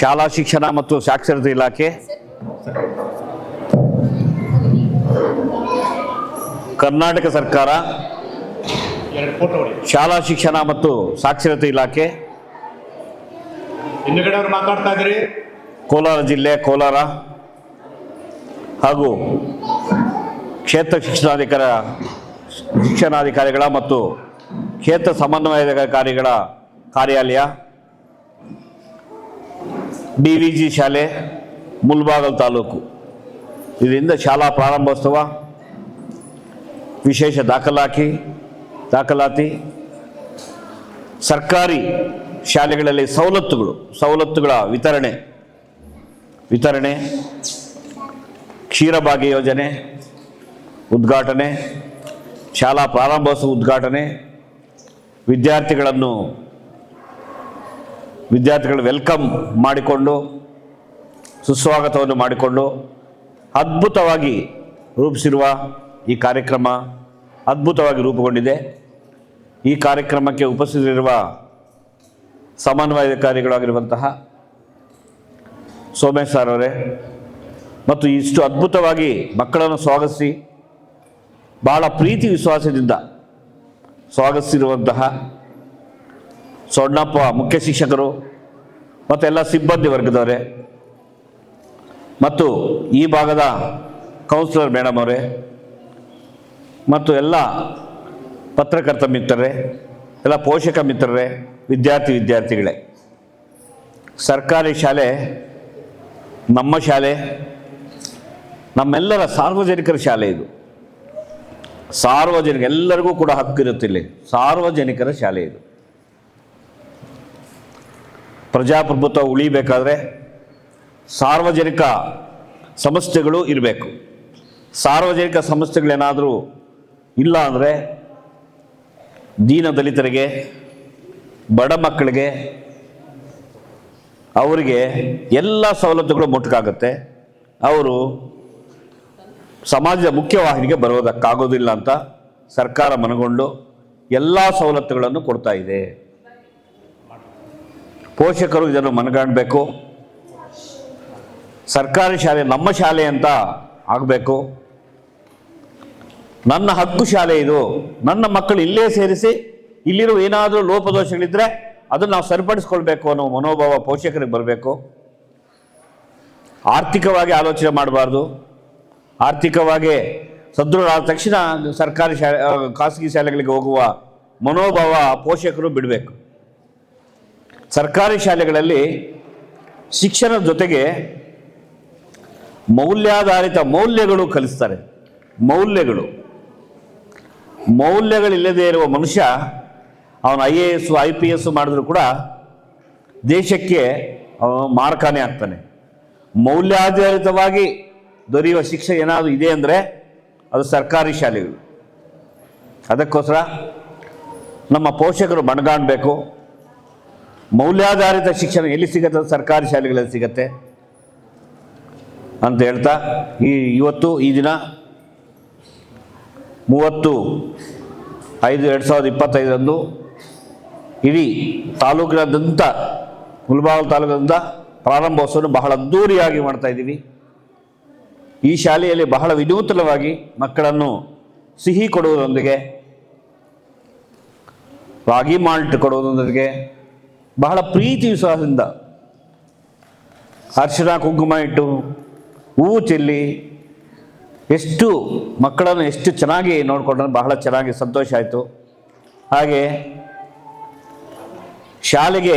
ಶಾಲಾ ಶಿಕ್ಷಣ ಮತ್ತು ಸಾಕ್ಷರತೆ ಇಲಾಖೆ. ಕರ್ನಾಟಕ ಸರ್ಕಾರ. ಶಾಲಾ ಶಿಕ್ಷಣ ಮತ್ತು ಸಾಕ್ಷರತೆ ಇಲಾಖೆ. ಮಾತಾಡ್ತಾ ಇದ್ರಿ? ಕೋಲಾರ ಜಿಲ್ಲೆ ಕೋಲಾರ. ಹಾಗೂ ಕ್ಷೇತ್ರ ಶಿಕ್ಷಣಾಧಿಕಾರ ಶಿಕ್ಷಣಾಧಿಕಾರಿಗಳ ಮತ್ತು ಕ್ಷೇತ್ರ ಸಮನ್ವಯಾಧಿಕಾರಿಗಳ ಕಾರ್ಯಾಲಯ. ಡಿ ವಿ ಜಿ ಶಾಲೆ, ಮುಲ್ಬಾಗಲ್ ತಾಲೂಕು. ಇದರಿಂದ ಶಾಲಾ ಪ್ರಾರಂಭೋತ್ಸವ, ವಿಶೇಷ ದಾಖಲಾತಿ ದಾಖಲಾತಿ. ಸರ್ಕಾರಿ ಶಾಲೆಗಳಲ್ಲಿ ಸವಲತ್ತುಗಳು, ಸವಲತ್ತುಗಳ ವಿತರಣೆ ವಿತರಣೆ, ಕ್ಷೀರಭಾಗ್ಯ ಯೋಜನೆ, ಉದ್ಘಾಟನೆ, ಶಾಲಾ ಪ್ರಾರಂಭೋತ್ಸವ ಉದ್ಘಾಟನೆ, ವಿದ್ಯಾರ್ಥಿಗಳನ್ನು ವಿದ್ಯಾರ್ಥಿಗಳು ವೆಲ್ಕಮ್ ಮಾಡಿಕೊಂಡು, ಸುಸ್ವಾಗತವನ್ನು ಮಾಡಿಕೊಂಡು, ಅದ್ಭುತವಾಗಿ ರೂಪಿಸಿರುವ ಈ ಕಾರ್ಯಕ್ರಮ ಅದ್ಭುತವಾಗಿ ರೂಪುಗೊಂಡಿದೆ. ಈ ಕಾರ್ಯಕ್ರಮಕ್ಕೆ ಉಪಸ್ಥಿತರಿರುವ ಸಮನ್ವಯಾಧಿಕಾರಿಗಳಾಗಿರುವಂತಹ ಸೋಮೇಶ್ ಸರ್ ಅವರೇ ಮತ್ತು ಇಷ್ಟು ಅದ್ಭುತವಾಗಿ ಮಕ್ಕಳನ್ನು ಸ್ವಾಗತಿಸಿ, ಬಹಳ ಪ್ರೀತಿ ವಿಶ್ವಾಸದಿಂದ ಸ್ವಾಗತಿಸಿರುವಂತಹ ಸೊಣ್ಣಪ್ಪ ಮುಖ್ಯ ಶಿಕ್ಷಕರು, ಮತ್ತೆಲ್ಲ ಸಿಬ್ಬಂದಿ ವರ್ಗದವರೇ. ಮತ್ತು ಈ ಭಾಗದ ಕೌನ್ಸಿಲರ್ ಮೇಡಮ್ ಅವರೇ, ಮತ್ತು ಎಲ್ಲ ಪತ್ರಕರ್ತ ಮಿತ್ರರೇ, ಎಲ್ಲ ಪೋಷಕ ಮಿತ್ರರೇ, ವಿದ್ಯಾರ್ಥಿ ವಿದ್ಯಾರ್ಥಿಗಳೇ. ಸರ್ಕಾರಿ ಶಾಲೆ, ನಮ್ಮ ಶಾಲೆ, ನಮ್ಮೆಲ್ಲರ ಸಾರ್ವಜನಿಕರ ಶಾಲೆ ಇದು. ಸಾರ್ವಜನಿಕ, ಎಲ್ಲರಿಗೂ ಕೂಡ ಹಕ್ಕಿರುತ್ತೆ ಇಲ್ಲಿ. ಸಾರ್ವಜನಿಕರ ಶಾಲೆ ಇದು. ಪ್ರಜಾಪ್ರಭುತ್ವ ಉಳಿಬೇಕಾದ್ರೆ ಸಾರ್ವಜನಿಕ ಸಂಸ್ಥೆಗಳು ಇರಬೇಕು. ಸಾರ್ವಜನಿಕ ಸಂಸ್ಥೆಗಳೇನಾದರೂ ಇಲ್ಲ ಅಂದರೆ ದೀನ ದಲಿತರಿಗೆ, ಬಡ ಮಕ್ಕಳಿಗೆ, ಅವರಿಗೆ ಎಲ್ಲ ಸವಲತ್ತುಗಳು ಮುಟ್ಟಕ್ಕಾಗುತ್ತೆ. ಅವರು ಸಮಾಜದ ಮುಖ್ಯವಾಹಿನಿಗೆ ಬರೋದಕ್ಕಾಗೋದಿಲ್ಲ ಅಂತ ಸರ್ಕಾರ ಮನಗೊಂಡು ಎಲ್ಲ ಸವಲತ್ತುಗಳನ್ನು ಕೊಡ್ತಾ ಇದೆ. ಪೋಷಕರು ಇದನ್ನು ಮನಗಾಣಬೇಕು. ಸರ್ಕಾರಿ ಶಾಲೆ ನಮ್ಮ ಶಾಲೆ ಅಂತ ಆಗಬೇಕು. ನನ್ನ ಹಕ್ಕು ಶಾಲೆ ಇದು. ನನ್ನ ಮಕ್ಕಳು ಇಲ್ಲೇ ಸೇರಿಸಿ ಇಲ್ಲಿರುವ ಏನಾದರೂ ಲೋಪದೋಷಗಳಿದ್ದರೆ ಅದನ್ನು ನಾವು ಸರಿಪಡಿಸ್ಕೊಳ್ಬೇಕು ಅನ್ನೋ ಮನೋಭಾವ ಪೋಷಕರಿಗೆ ಬರಬೇಕು. ಆರ್ಥಿಕವಾಗಿ ಆಲೋಚನೆ ಮಾಡಬಾರ್ದು. ಆರ್ಥಿಕವಾಗಿ ಸದೃಢ ಆದ ತಕ್ಷಣ ಸರ್ಕಾರಿ ಶಾಲೆ ಖಾಸಗಿ ಶಾಲೆಗಳಿಗೆ ಹೋಗುವ ಮನೋಭಾವ ಪೋಷಕರು ಬಿಡಬೇಕು. ಸರ್ಕಾರಿ ಶಾಲೆಗಳಲ್ಲಿ ಶಿಕ್ಷಣದ ಜೊತೆಗೆ ಮೌಲ್ಯಾಧಾರಿತ ಮೌಲ್ಯಗಳು ಕಲಿಸ್ತಾರೆ. ಮೌಲ್ಯಗಳು. ಮೌಲ್ಯಗಳಿಲ್ಲದೆ ಇರುವ ಮನುಷ್ಯ, ಅವನು I A S, I P S ಮಾಡಿದ್ರು ಕೂಡ ದೇಶಕ್ಕೆ ಮಾರಕಾನೆ ಆಗ್ತಾನೆ. ಮೌಲ್ಯಾಧಾರಿತವಾಗಿ ದೊರೆಯುವ ಶಿಕ್ಷೆ ಏನಾದರೂ ಇದೆ ಅಂದರೆ ಅದು ಸರ್ಕಾರಿ ಶಾಲೆಗಳು. ಅದಕ್ಕೋಸ್ಕರ ನಮ್ಮ ಪೋಷಕರು ಮನಗಾಣಬೇಕು. ಮೌಲ್ಯಾಧಾರಿತ ಶಿಕ್ಷಣ ಎಲ್ಲಿ ಸಿಗುತ್ತೆ? ಸರ್ಕಾರಿ ಶಾಲೆಗಳಲ್ಲಿ ಸಿಗತ್ತೆ? ಅಂತ ಹೇಳ್ತಾ, ಈ ಇವತ್ತು, ಈ ದಿನ ಮೂವತ್ತು ಐದು ಎರಡು ಸಾವಿರದ ಇಪ್ಪತ್ತೈದರಂದು ಇಡೀ ತಾಲೂಕಿನಾದ್ಯಂತ ಮುಲ್ಬಾಗ ತಾಲೂಕಿನಿಂದ ಪ್ರಾರಂಭೋತ್ಸವವನ್ನು ಬಹಳ ಅದ್ದೂರಿಯಾಗಿ ಮಾಡ್ತಾ ಇದ್ದೀವಿ. ಈ ಶಾಲೆಯಲ್ಲಿ ಬಹಳ ವಿನೂತನವಾಗಿ ಮಕ್ಕಳನ್ನು ಸಿಹಿ ಕೊಡುವುದರೊಂದಿಗೆ, ರಾಗಿ ಮಾಲ್ಟ್ ಕೊಡುವುದರೊಂದಿಗೆ ಬಹಳ ಪ್ರೀತಿ ವಿಶ್ವಾಸದಿಂದ ಅರ್ಶಿನ ಕುಂಕುಮ ಇಟ್ಟು ಹೂವು ಚೆಲ್ಲಿ ಎಷ್ಟು ಮಕ್ಕಳನ್ನು ಎಷ್ಟು ಚೆನ್ನಾಗಿ ನೋಡಿಕೊಂಡ್ರೆ ಬಹಳ ಚೆನ್ನಾಗಿ ಸಂತೋಷ ಆಯಿತು. ಹಾಗೆ ಶಾಲೆಗೆ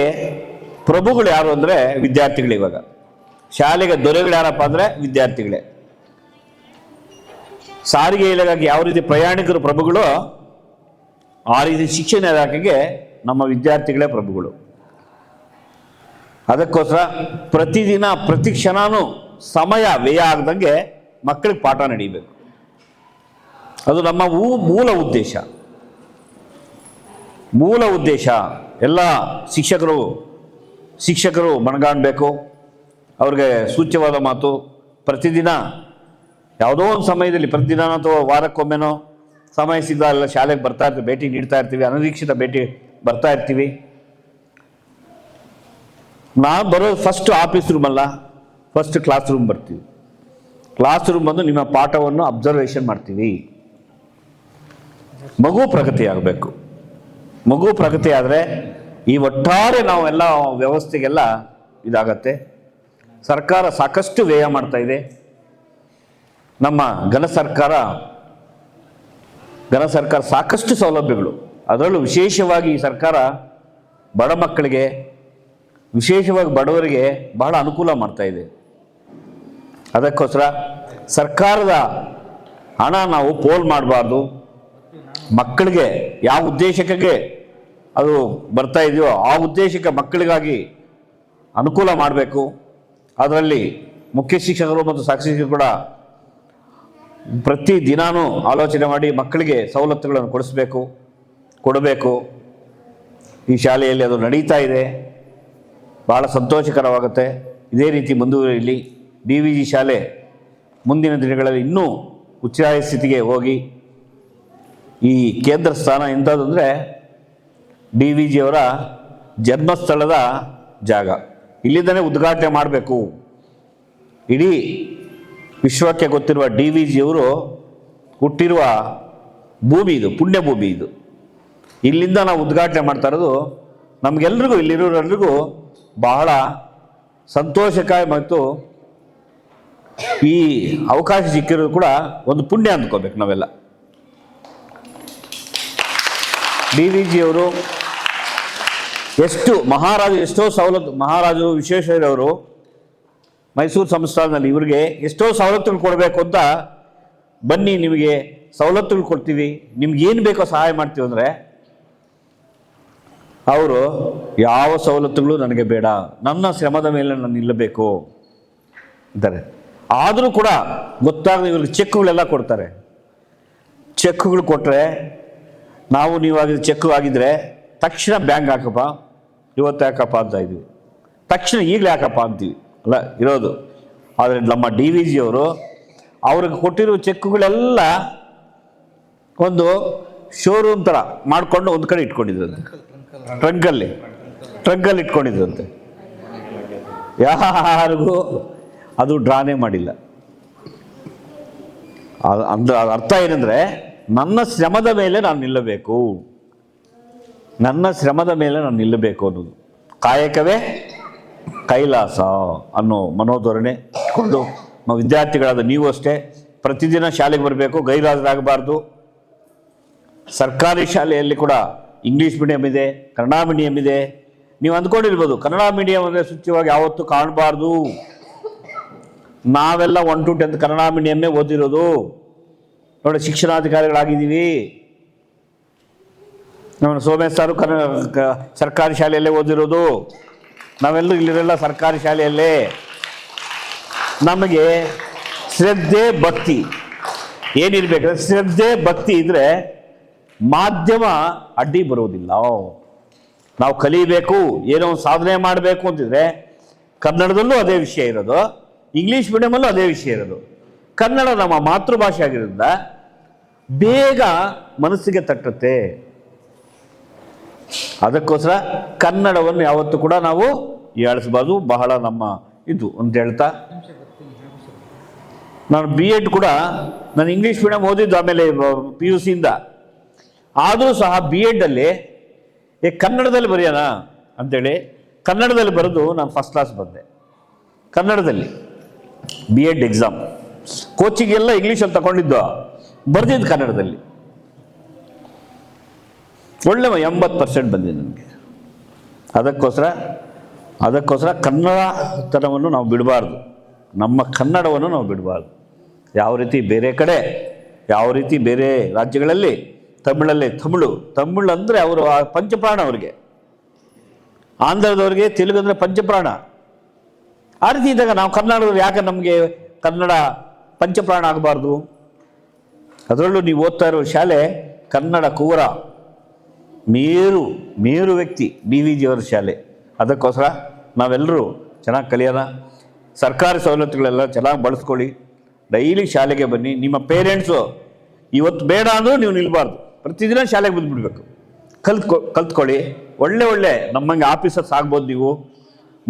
ಪ್ರಭುಗಳು ಯಾರು ಅಂದರೆ ವಿದ್ಯಾರ್ಥಿಗಳು ಇವಾಗ. ಶಾಲೆಗೆ ದೊರೆಗಳು ಯಾರಪ್ಪ ಅಂದರೆ ವಿದ್ಯಾರ್ಥಿಗಳೇ. ಸಾರಿಗೆ ಇಲಾಖೆಗೆ ಯಾವ ರೀತಿ ಪ್ರಯಾಣಿಕರು ಪ್ರಭುಗಳು, ಆ ರೀತಿ ಶಿಕ್ಷಣ ಇಲಾಖೆಗೆ ನಮ್ಮ ವಿದ್ಯಾರ್ಥಿಗಳೇ ಪ್ರಭುಗಳು. ಅದಕ್ಕೋಸ್ಕರ ಪ್ರತಿದಿನ, ಪ್ರತಿ ಕ್ಷಣನೂ ಸಮಯ ವ್ಯಯ ಆಗದಂಗೆ ಮಕ್ಕಳಿಗೆ ಪಾಠ ನಡೀಬೇಕು. ಅದು ನಮ್ಮ ಊ- ಮೂಲ ಉದ್ದೇಶ. ಮೂಲ ಉದ್ದೇಶ. ಎಲ್ಲ ಶಿಕ್ಷಕರು ಶಿಕ್ಷಕರು ಮನಗಾಣಬೇಕು. ಅವ್ರಿಗೆ ಸೂಚ್ಯವಾದ ಮಾತು. ಪ್ರತಿದಿನ, ಯಾವುದೋ ಒಂದು ಸಮಯದಲ್ಲಿ, ಪ್ರತಿದಿನ ಅಥವಾ ವಾರಕ್ಕೊಮ್ಮೆನೋ, ಸಮಯ ಸಿಗಲ್ಲ ಶಾಲೆಗೆ ಬರ್ತಾ ಇರ್ತೀವಿ, ಭೇಟಿ ನೀಡ್ತಾ ಇರ್ತೀವಿ, ಅನಿರೀಕ್ಷಿತ ಭೇಟಿ ಬರ್ತಾ ಇರ್ತೀವಿ. ನಾವು ಬರೋ ಫಸ್ಟ್ ಆಫೀಸ್ ರೂಮ್ ಅಲ್ಲ ಫಸ್ಟ್ ಕ್ಲಾಸ್ ರೂಮ್ ಬರ್ತೀವಿ. ಕ್ಲಾಸ್ ರೂಮ್ ಬಂದು ನಿಮ್ಮ ಪಾಠವನ್ನು ಅಬ್ಸರ್ವೇಷನ್ ಮಾಡ್ತೀವಿ. ಮಗು ಪ್ರಗತಿ ಆಗಬೇಕು. ಮಗು ಪ್ರಗತಿ ಆದರೆ ಈ ಒಟ್ಟಾರೆ ನಾವೆಲ್ಲ ವ್ಯವಸ್ಥೆಗೆಲ್ಲ ಇದಾಗತ್ತೆ. ಸರ್ಕಾರ ಸಾಕಷ್ಟು ವ್ಯಯ ಮಾಡ್ತಾ ಇದೆ. ನಮ್ಮ ಘನ ಸರ್ಕಾರ ಘನ ಸರ್ಕಾರ ಸಾಕಷ್ಟು ಸೌಲಭ್ಯಗಳು. ಅದರಲ್ಲೂ ವಿಶೇಷವಾಗಿ ಈ ಸರ್ಕಾರ ಬಡ ಮಕ್ಕಳಿಗೆ ವಿಶೇಷವಾಗಿ ಬಡವರಿಗೆ ಬಹಳ ಅನುಕೂಲ ಮಾಡ್ತಾ ಇದೆ. ಅದಕ್ಕೋಸ್ಕರ ಸರ್ಕಾರದ ಹಣ ನಾವು ಪೋಲ್ ಮಾಡಬಾರ್ದು. ಮಕ್ಕಳಿಗೆ ಯಾವ ಉದ್ದೇಶಕ್ಕೆ ಅದು ಬರ್ತಾ ಇದೆಯೋ ಆ ಉದ್ದೇಶಕ್ಕೆ ಮಕ್ಕಳಿಗಾಗಿ ಅನುಕೂಲ ಮಾಡಬೇಕು. ಅದರಲ್ಲಿ ಮುಖ್ಯ ಶಿಕ್ಷಕರು ಮತ್ತು ಶಿಕ್ಷಕರು ಕೂಡ ಪ್ರತಿ ದಿನಾನೂ ಆಲೋಚನೆ ಮಾಡಿ ಮಕ್ಕಳಿಗೆ ಸವಲತ್ತುಗಳನ್ನು ಕೊಡಿಸ್ಬೇಕು, ಕೊಡಬೇಕು. ಈ ಶಾಲೆಯಲ್ಲಿ ಅದು ನಡೀತಾ ಇದೆ. ಭಾಳ ಸಂತೋಷಕರವಾಗುತ್ತೆ. ಇದೇ ರೀತಿ ಮುಂದುವರಿಯಲಿ ಡಿ ವಿ ಜಿ ಶಾಲೆ ಮುಂದಿನ ದಿನಗಳಲ್ಲಿ ಇನ್ನೂ ಉಚ್ಚಾಯ ಸ್ಥಿತಿಗೆ ಹೋಗಿ ಈ ಕೇಂದ್ರ ಸ್ಥಾನ ಎಂಥದ್ದು ಅಂದರೆ ಡಿ ವಿ ಜಿಯವರ ಜನ್ಮಸ್ಥಳದ ಜಾಗ. ಇಲ್ಲಿಂದನೇ ಉದ್ಘಾಟನೆ ಮಾಡಬೇಕು. ಇಡೀ ವಿಶ್ವಕ್ಕೆ ಗೊತ್ತಿರುವ ಡಿ ವಿ ಜಿಯವರು ಹುಟ್ಟಿರುವ ಭೂಮಿ ಇದು ಪುಣ್ಯ ಭೂಮಿ ಇದು. ಇಲ್ಲಿಂದ ನಾವು ಉದ್ಘಾಟನೆ ಮಾಡ್ತಾ ಇರೋದು ನಮಗೆಲ್ರಿಗೂ, ಇಲ್ಲಿರೋರೆಲ್ರಿಗೂ ಬಹಳ ಸಂತೋಷಕ ಮತ್ತು ಈ ಅವಕಾಶ ಸಿಕ್ಕಿರೋದು ಕೂಡ ಒಂದು ಪುಣ್ಯ ಅಂದ್ಕೋಬೇಕು ನಾವೆಲ್ಲ. ಡಿ ವಿ ಜಿಯವರು ಎಷ್ಟು ಮಹಾರಾಜ, ಎಷ್ಟೋ ಸವಲತ್ತು, ಮಹಾರಾಜರು ವಿಶ್ವೇಶ್ವರಯ್ಯವರು ಮೈಸೂರು ಸಂಸ್ಥಾನದಲ್ಲಿ ಇವರಿಗೆ ಎಷ್ಟೋ ಸವಲತ್ತುಗಳು ಕೊಡಬೇಕು ಅಂತ ಬನ್ನಿ ನಿಮಗೆ ಸವಲತ್ತುಗಳು ಕೊಡ್ತೀವಿ. ನಿಮ್ಗೆ ಏನು ಬೇಕೋ ಸಹಾಯ ಮಾಡ್ತೀವಿ ಅಂದರೆ ಅವರು ಯಾವ ಸವಲತ್ತುಗಳು ನನಗೆ ಬೇಡ, ನನ್ನ ಶ್ರಮದ ಮೇಲೆ ನಾನು ನಿಲ್ಲಬೇಕು ಅಂತಾರೆ. ಆದರೂ ಕೂಡ ಗೊತ್ತಾಗದೆ ಇವ್ರಿಗೆ ಚೆಕ್ಗಳೆಲ್ಲ ಕೊಡ್ತಾರೆ. ಚೆಕ್ಗಳು ಕೊಟ್ಟರೆ ನಾವು ನೀವಾಗಿದ್ದು ಚೆಕ್ ಆಗಿದ್ರೆ ತಕ್ಷಣ ಬ್ಯಾಂಕ್ ಹಾಕಪ್ಪ, ಇವತ್ತು ಯಾಕಪ್ಪ ಅಂತ ಇದ್ವಿ. ತಕ್ಷಣ ಈಗಲೇ ಯಾಕಪ್ಪ ಅಂತೀವಿ, ಅಲ್ಲ, ಇರೋದು. ಆದರೆ ನಮ್ಮ ಡಿ ವಿ ಜಿಯವರು ಅವ್ರಿಗೆ ಕೊಟ್ಟಿರೋ ಚೆಕ್ಗಳೆಲ್ಲ ಒಂದು ಶೋರೂಮ್ ಥರ ಮಾಡಿಕೊಂಡು ಒಂದು ಕಡೆ ಇಟ್ಕೊಂಡಿದ್ರಂತೆ ಟ್ರಂಕಲ್ಲಿ ಟ್ರಂಕಲ್ಲಿ ಇಟ್ಕೊಂಡಿದ್ರಂತೆ. ಯಾರಿಗೂ ಅದು ಡ್ರಾನೇ ಮಾಡಿಲ್ಲ. ಅದು ಅಂದ್ರ ಅರ್ಥ ಏನಂದ್ರೆ ನನ್ನ ಶ್ರಮದ ಮೇಲೆ ನಾನು ನಿಲ್ಲಬೇಕು. ನನ್ನ ಶ್ರಮದ ಮೇಲೆ ನಾನು ನಿಲ್ಲಬೇಕು ಅನ್ನೋದು. ಕಾಯಕವೇ ಕೈಲಾಸ ಅನ್ನೋ ಮನೋಧೋರಣೆ ಇಟ್ಕೊಂಡು ನಮ್ಮ ವಿದ್ಯಾರ್ಥಿಗಳಾದ ನೀವು ಅಷ್ಟೇ ಪ್ರತಿದಿನ ಶಾಲೆಗೆ ಬರಬೇಕು, ಗೈರಾಜರಾಗಬಾರ್ದು. ಸರ್ಕಾರಿ ಶಾಲೆಯಲ್ಲಿ ಕೂಡ ಇಂಗ್ಲೀಷ್ ಮೀಡಿಯಂ ಇದೆ ಕನ್ನಡ ಮೀಡಿಯಂ ಇದೆ. ನೀವು ಅಂದ್ಕೊಂಡಿರ್ಬೋದು ಕನ್ನಡ ಮೀಡಿಯಂ ಅಂದರೆ ಸೂಚ್ಯವಾಗಿ ಯಾವತ್ತೂ ಕಾಣಬಾರ್ದು. ನಾವೆಲ್ಲ ಒನ್ ಟು ಟೆಂತ್ ಕನ್ನಡ ಮೀಡಿಯಮ್ಮೇ ಓದಿರೋದು. ನೋಡಿ, ಶಿಕ್ಷಣಾಧಿಕಾರಿಗಳಾಗಿದ್ದೀವಿ. ನಮ್ಮ ಸೋಮೇಶ್ ಸಾರು ಸರ್ಕಾರಿ ಶಾಲೆಯಲ್ಲೇ ಓದಿರೋದು. ನಾವೆಲ್ಲರೂ ಇಲ್ಲಿರೆಲ್ಲ ಸರ್ಕಾರಿ ಶಾಲೆಯಲ್ಲೇ. ನಮಗೆ ಶ್ರದ್ಧೆ, ಭಕ್ತಿ. ಏನಿರ್ಬೇಕಂದ್ರೆ ಶ್ರದ್ಧೆ, ಭಕ್ತಿ ಇದ್ರೆ ಮಾಧ್ಯಮ ಅಡ್ಡಿ ಬರೋದಿಲ್ಲ ನಾವು ಕಲಿಬೇಕು, ಏನೋ ಒಂದು ಸಾಧನೆ ಮಾಡಬೇಕು ಅಂತಿದ್ರೆ ಕನ್ನಡದಲ್ಲೂ ಅದೇ ವಿಷಯ ಇರೋದು, ಇಂಗ್ಲೀಷ್ ಮೀಡಿಯಮಲ್ಲೂ ಅದೇ ವಿಷಯ ಇರೋದು. ಕನ್ನಡ ನಮ್ಮ ಮಾತೃಭಾಷೆ ಆಗಿರೋದ್ರಿಂದ ಬೇಗ ಮನಸ್ಸಿಗೆ ತಟ್ಟುತ್ತೆ. ಅದಕ್ಕೋಸ್ಕರ ಕನ್ನಡವನ್ನು ಯಾವತ್ತೂ ಕೂಡ ನಾವು ಹೇಳಿಸ್ಬಾರ್ದು ಬಹಳ ನಮ್ಮ ಇದು ಅಂತ ಹೇಳ್ತಾ. ನಾನು ಬಿ ಎಡ್ ಕೂಡ, ನಾನು ಇಂಗ್ಲೀಷ್ ಮೀಡಿಯಂ ಓದಿದ್ದು ಆಮೇಲೆ, ಪಿ ಯು ಸಿಯಿಂದ ಆದರೂ ಸಹ ಬಿ ಎಡ್ಡಲ್ಲಿ ಏ, ಕನ್ನಡದಲ್ಲಿ ಬರೆಯೋಣ ಅಂತೇಳಿ ಕನ್ನಡದಲ್ಲಿ ಬರೆದು ನಾನು ಫಸ್ಟ್ ಕ್ಲಾಸ್ ಬಂದೆ. ಕನ್ನಡದಲ್ಲಿ ಬಿ ಎಡ್ ಎಕ್ಸಾಮ್ ಕೋಚಿಂಗ್ ಎಲ್ಲ ಇಂಗ್ಲೀಷಲ್ಲಿ ತಗೊಂಡಿದ್ದು. ಬರೆದಿದ್ದು ಕನ್ನಡದಲ್ಲಿ. ಒಳ್ಳೆ ಎಂಬತ್ತು ಪರ್ಸೆಂಟ್ ಬಂದಿದೆ ನನಗೆ. ಅದಕ್ಕೋಸ್ಕರ ಅದಕ್ಕೋಸ್ಕರ ಕನ್ನಡತನವನ್ನು ನಾವು ಬಿಡಬಾರ್ದು. ನಮ್ಮ ಕನ್ನಡವನ್ನು ನಾವು ಬಿಡಬಾರ್ದು. ಯಾವ ರೀತಿ ಬೇರೆ ಕಡೆ, ಯಾವ ರೀತಿ ಬೇರೆ ರಾಜ್ಯಗಳಲ್ಲಿ ತಮಿಳಲ್ಲಿ ತಮಿಳು ತಮಿಳು ಅಂದರೆ ಅವರು ಆ ಪಂಚಪ್ರಾಣ ಅವರಿಗೆ. ಆಂಧ್ರದವ್ರಿಗೆ ತೆಲುಗು ಅಂದರೆ ಪಂಚಪ್ರಾಣ. ಆ ರೀತಿ ಇದ್ದಾಗ ನಾವು ಕನ್ನಡದವ್ರು ಯಾಕೆ ನಮಗೆ ಕನ್ನಡ ಪಂಚಪ್ರಾಣ ಆಗಬಾರ್ದು? ಅದರಲ್ಲೂ ನೀವು ಓದ್ತಾ ಇರೋ ಶಾಲೆ ಕನ್ನಡ ಕೂರ ಮೇರು ಮೇರು ವ್ಯಕ್ತಿ ಡಿ ವಿ ಜಿಯವರ ಶಾಲೆ. ಅದಕ್ಕೋಸ್ಕರ ನಾವೆಲ್ಲರೂ ಚೆನ್ನಾಗಿ ಕಲಿಯೋಣ. ಸರ್ಕಾರಿ ಸವಲತ್ತುಗಳೆಲ್ಲ ಚೆನ್ನಾಗಿ ಬಳಸ್ಕೊಳ್ಳಿ. ಡೈಲಿ ಶಾಲೆಗೆ ಬನ್ನಿ. ನಿಮ್ಮ ಪೇರೆಂಟ್ಸು, ಇವತ್ತು ಬೇಡ ಅಂದರೂ ನೀವು ನಿಲ್ಬಾರ್ದು. ಪ್ರತಿದಿನ ಶಾಲೆಗೆ ಬಂದುಬಿಡ್ಬೇಕು. ಕಲ್ತ್ಕೊ, ಕಲ್ತ್ಕೊಳ್ಳಿ. ಒಳ್ಳೆ ಒಳ್ಳೆ, ನಮ್ಮಂಗೆ ಆಫೀಸರ್ಸ್ ಆಗ್ಬೋದು ನೀವು.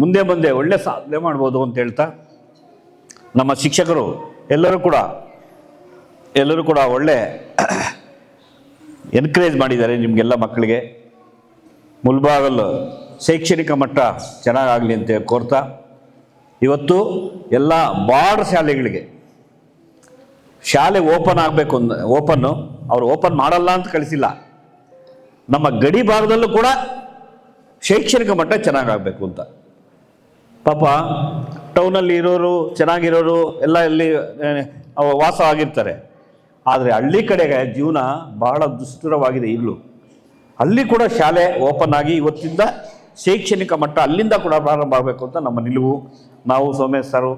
ಮುಂದೆ ಮುಂದೆ ಒಳ್ಳೆ ಸಾಧನೆ ಮಾಡ್ಬೋದು ಅಂತ ಹೇಳ್ತಾ, ನಮ್ಮ ಶಿಕ್ಷಕರು ಎಲ್ಲರೂ ಕೂಡ ಎಲ್ಲರೂ ಕೂಡ ಒಳ್ಳೆ ಎನ್ಕರೇಜ್ ಮಾಡಿದ್ದಾರೆ ನಿಮಗೆಲ್ಲ ಮಕ್ಕಳಿಗೆ. ಮುಲ್ಬಾಗಲು ಶೈಕ್ಷಣಿಕ ಮಟ್ಟ ಚೆನ್ನಾಗಾಗಲಿ ಅಂತ ಕೋರ್ತಾ, ಇವತ್ತು ಎಲ್ಲ ಬಾರ್ಡ್ ಶಾಲೆಗಳಿಗೆ, ಶಾಲೆ ಓಪನ್ ಆಗಬೇಕು ಅಂದ, ಓಪನ್ನು ಅವ್ರು ಓಪನ್ ಮಾಡಲ್ಲ ಅಂತ ಕಳಿಸಿಲ್ಲ. ನಮ್ಮ ಗಡಿ ಭಾಗದಲ್ಲೂ ಕೂಡ ಶೈಕ್ಷಣಿಕ ಮಟ್ಟ ಚೆನ್ನಾಗಾಗಬೇಕು ಅಂತ. ಪಾಪ ಟೌನಲ್ಲಿ ಇರೋರು, ಚೆನ್ನಾಗಿರೋರು ಎಲ್ಲ ಇಲ್ಲಿ ವಾಸ ಆಗಿರ್ತಾರೆ. ಆದರೆ ಹಳ್ಳಿ ಕಡೆಗೆ ಜೀವನ ಬಹಳ ದುಸ್ತರವಾಗಿದೆ ಇಲ್ಲೂ ಅಲ್ಲಿ ಕೂಡ ಶಾಲೆ ಓಪನ್ ಆಗಿ ಇವತ್ತಿಂದ ಶೈಕ್ಷಣಿಕ ಮಟ್ಟ ಅಲ್ಲಿಂದ ಕೂಡ ಪ್ರಾರಂಭ ಆಗಬೇಕು ಅಂತ ನಮ್ಮ ನಿಲುವು. ನಾವು ಸೋಮೇಶ್ ಸರ್,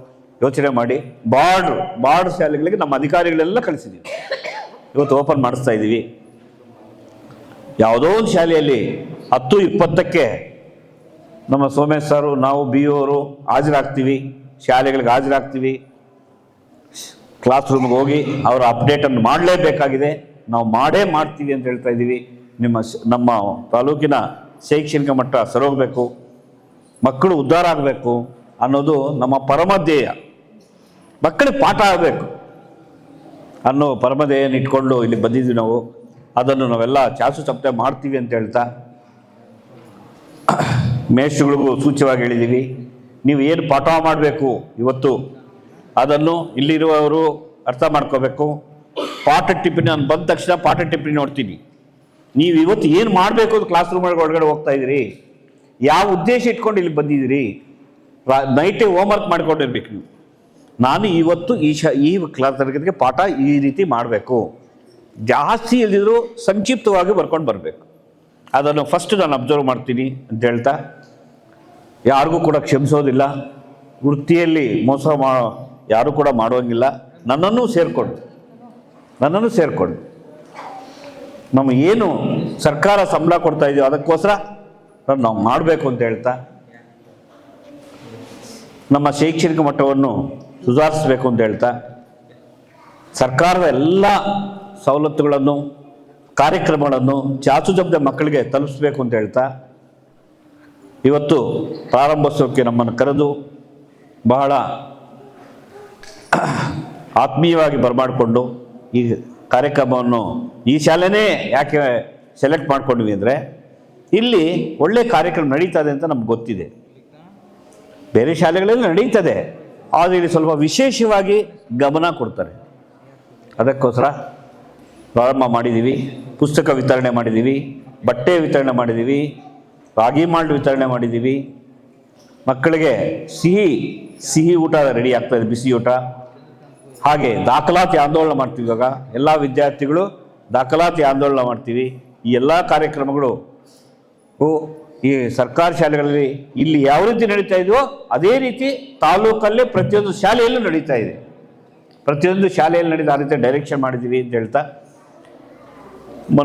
ಯೋಚನೆ ಮಾಡಿ, ಬಾರ್ಡ್ರು, ಬಾರ್ಡ್ ಶಾಲೆಗಳಿಗೆ ನಮ್ಮ ಅಧಿಕಾರಿಗಳೆಲ್ಲ ಕಳಿಸಿದ್ದೀವಿ ಇವತ್ತು ಓಪನ್ ಮಾಡಿಸ್ತಾ ಇದ್ದೀವಿ. ಯಾವುದೋ ಒಂದು ಶಾಲೆಯಲ್ಲಿ ಹತ್ತು ಇಪ್ಪತ್ತಕ್ಕೆ ನಮ್ಮ ಸೋಮೇಶ್ ಸರು, ನಾವು ಬಿ ಅವರು ಹಾಜರಾಗ್ತೀವಿ, ಶಾಲೆಗಳಿಗೆ ಹಾಜರಾಗ್ತೀವಿ. ಕ್ಲಾಸ್ ರೂಮ್ಗೆ ಹೋಗಿ ಅವರ ಅಪ್ಡೇಟನ್ನು ಮಾಡಲೇಬೇಕಾಗಿದೆ. ನಾವು ಮಾಡೇ ಮಾಡ್ತೀವಿ ಅಂತ ಹೇಳ್ತಾ ಇದ್ದೀವಿ. ನಿಮ್ಮ ನಮ್ಮ ತಾಲೂಕಿನ ಶೈಕ್ಷಣಿಕ ಮಟ್ಟ ಸರೋಗಬೇಕು, ಮಕ್ಕಳು ಉದ್ಧಾರ ಆಗಬೇಕು ಅನ್ನೋದು ನಮ್ಮ ಪರಮ ಧ್ಯೇಯ. ಮಕ್ಕಳಿಗೆ ಪಾಠ ಆಗಬೇಕು. ಅನ್ನೋ ಪರಮದೇಯನ್ನು ಇಟ್ಕೊಂಡು ಇಲ್ಲಿ ಬಂದಿದ್ವಿ ನಾವು. ಅದನ್ನು ನಾವೆಲ್ಲ ಚಾಸು ಚಪ್ತೆ ಮಾಡ್ತೀವಿ ಅಂತ ಹೇಳ್ತಾ ಮೇಷಗಳಿಗೂ ಸೂಚ್ಯವಾಗಿ ಹೇಳಿದ್ದೀವಿ ನೀವು ಏನು ಪಾಠ ಮಾಡಬೇಕು ಇವತ್ತು? ಅದನ್ನು ಇಲ್ಲಿರುವವರು ಅರ್ಥ ಮಾಡ್ಕೋಬೇಕು. ಪಾಠ ಟಿಪ್ಪಣಿ ನಾನು ಬಂದ ತಕ್ಷಣ ಪಾಠ ಟಿಪ್ಪಣಿ ನೋಡ್ತೀನಿ. ನೀವು ಇವತ್ತು ಏನು ಮಾಡಬೇಕು ಅಂತ ಕ್ಲಾಸ್ ರೂಮ್ ಒಳಗಡೆ ಹೋಗ್ತಾ ಇದ್ದೀರಿ? ಯಾವ ಉದ್ದೇಶ ಇಟ್ಕೊಂಡು ಇಲ್ಲಿ ಬಂದಿದ್ದೀರಿ? ನೈಟೇ ಹೋಮ್ವರ್ಕ್ ಮಾಡ್ಕೊಂಡಿರ್ಬೇಕು ನೀವು. ನಾನು ಇವತ್ತು ಈ ಶ ಈ ಕ್ಲಾಸ್ ತರಗತಿಗೆ ಪಾಠ ಈ ರೀತಿ ಮಾಡಬೇಕು. ಜಾಸ್ತಿ ಇಲ್ದಿದ್ರು ಸಂಕ್ಷಿಪ್ತವಾಗಿ ಬರ್ಕೊಂಡು ಬರಬೇಕು. ಅದನ್ನು ಫಸ್ಟ್ ನಾನು ಅಬ್ಸರ್ವ್ ಮಾಡ್ತೀನಿ ಅಂತ ಹೇಳ್ತಾ, ಯಾರಿಗೂ ಕೂಡ ಕ್ಷಮಿಸೋದಿಲ್ಲ. ವೃತ್ತಿಯಲ್ಲಿ ಮೋಸ ಮಾ ಯಾರು ಕೂಡ ಮಾಡೋಂಗಿಲ್ಲ ನನ್ನನ್ನು ಸೇರಿಕೊಂಡು ನನ್ನನ್ನು ಸೇರಿಕೊಂಡು. ನಮ್ಮ ಏನು ಸರ್ಕಾರ ಸಂಬಳ ಕೊಡ್ತಾ ಇದೆಯೋ ಅದಕ್ಕೋಸ್ಕರ ನಾವು ಮಾಡಬೇಕು ಅಂತ ಹೇಳ್ತಾ, ನಮ್ಮ ಶೈಕ್ಷಣಿಕ ಮಟ್ಟವನ್ನು ಸುಧಾರಿಸಬೇಕು ಅಂತ ಹೇಳ್ತಾ, ಸರ್ಕಾರದ ಎಲ್ಲ ಸವಲತ್ತುಗಳನ್ನು, ಕಾರ್ಯಕ್ರಮಗಳನ್ನು ಚಾಚುಜಬ್ದ ಮಕ್ಕಳಿಗೆ ತಲುಪಿಸ್ಬೇಕು ಅಂತ ಹೇಳ್ತಾ, ಇವತ್ತು ಪ್ರಾರಂಭೋತ್ಸವಕ್ಕೆ ನಮ್ಮನ್ನು ಕರೆದು ಬಹಳ ಆತ್ಮೀಯವಾಗಿ ಬರಮಾಡಿಕೊಂಡು ಈ ಕಾರ್ಯಕ್ರಮವನ್ನು ಈ ಶಾಲೆನೇ ಯಾಕೆ ಸೆಲೆಕ್ಟ್ ಮಾಡ್ಕೊಂಡ್ವಿ ಅಂದರೆ, ಇಲ್ಲಿ ಒಳ್ಳೆ ಕಾರ್ಯಕ್ರಮ ನಡೀತದೆ ಅಂತ ನಮ್ಗೆ ಗೊತ್ತಿದೆ. ಬೇರೆ ಶಾಲೆಗಳಲ್ಲಿ ನಡೀತದೆ. ಆದರೆ ಇಲ್ಲಿ ಸ್ವಲ್ಪ ವಿಶೇಷವಾಗಿ ಗಮನ ಕೊಡ್ತಾರೆ. ಅದಕ್ಕೋಸ್ಕರ ಪ್ರಾರಂಭ ಮಾಡಿದ್ದೀವಿ ಪುಸ್ತಕ ವಿತರಣೆ ಮಾಡಿದ್ದೀವಿ ಬಟ್ಟೆ ವಿತರಣೆ ಮಾಡಿದ್ದೀವಿ ರಾಗಿ ಮಾಲ್ಟ್ ವಿತರಣೆ ಮಾಡಿದ್ದೀವಿ ಮಕ್ಕಳಿಗೆ ಸಿಹಿ ಸಿಹಿ ಊಟ ರೆಡಿ ಆಗ್ತದೆ ಬಿಸಿ ಊಟ. ಹಾಗೆ ದಾಖಲಾತಿ ಆಂದೋಲನ ಮಾಡ್ತೀವಿ ಇವಾಗ. ಎಲ್ಲ ವಿದ್ಯಾರ್ಥಿಗಳು ದಾಖಲಾತಿ ಆಂದೋಲನ ಮಾಡ್ತೀವಿ. ಈ ಎಲ್ಲ ಕಾರ್ಯಕ್ರಮಗಳು ಈ ಸರ್ಕಾರಿ ಶಾಲೆಗಳಲ್ಲಿ ಇಲ್ಲಿ ಯಾವ ರೀತಿ ನಡೀತಾ ಇದೆಯೋ ಅದೇ ರೀತಿ ತಾಲೂಕಲ್ಲೇ ಪ್ರತಿಯೊಂದು ಶಾಲೆಯಲ್ಲೂ ನಡೀತಾ ಇದೆ. ಪ್ರತಿಯೊಂದು ಶಾಲೆಯಲ್ಲಿ ನಡೆದ ಆ ರೀತಿ ಡೈರೆಕ್ಷನ್ ಮಾಡಿದ್ದೀವಿ ಅಂತ ಹೇಳ್ತಾ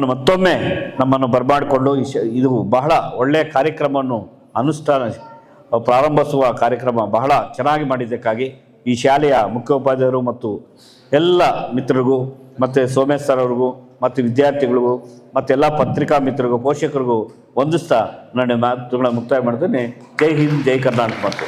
ಮತ್ತೊಮ್ಮೆ ನಮ್ಮನ್ನು ಬರಮಾಡಿಕೊಂಡು ಇದು ಬಹಳ ಒಳ್ಳೆಯ ಕಾರ್ಯಕ್ರಮವನ್ನು ಅನುಷ್ಠಾನ ಪ್ರಾರಂಭಿಸುವ ಕಾರ್ಯಕ್ರಮ ಬಹಳ ಚೆನ್ನಾಗಿ ಮಾಡಿದ್ದಕ್ಕಾಗಿ ಈ ಶಾಲೆಯ ಮುಖ್ಯೋಪಾಧ್ಯಾಯರು ಮತ್ತು ಎಲ್ಲ ಮಿತ್ರರಿಗೂ ಮತ್ತು ಸೋಮೇಶ್ ಸರ್ ಅವ್ರಿಗೂ ಮತ್ತು ವಿದ್ಯಾರ್ಥಿಗಳಿಗೂ ಮತ್ತೆಲ್ಲ ಪತ್ರಿಕಾ ಮಿತ್ರರಿಗೂ, ಪೋಷಕರಿಗೂ ವಂದಿಸ್ತಾ ನನ್ನ ಮಾತುಗಳನ್ನ ಮುಕ್ತಾಯ ಮಾಡ್ತೀನಿ. ಜೈ ಹಿಂದ್, ಜೈ ಕರ್ನಾಟಕ ಮತ್ತು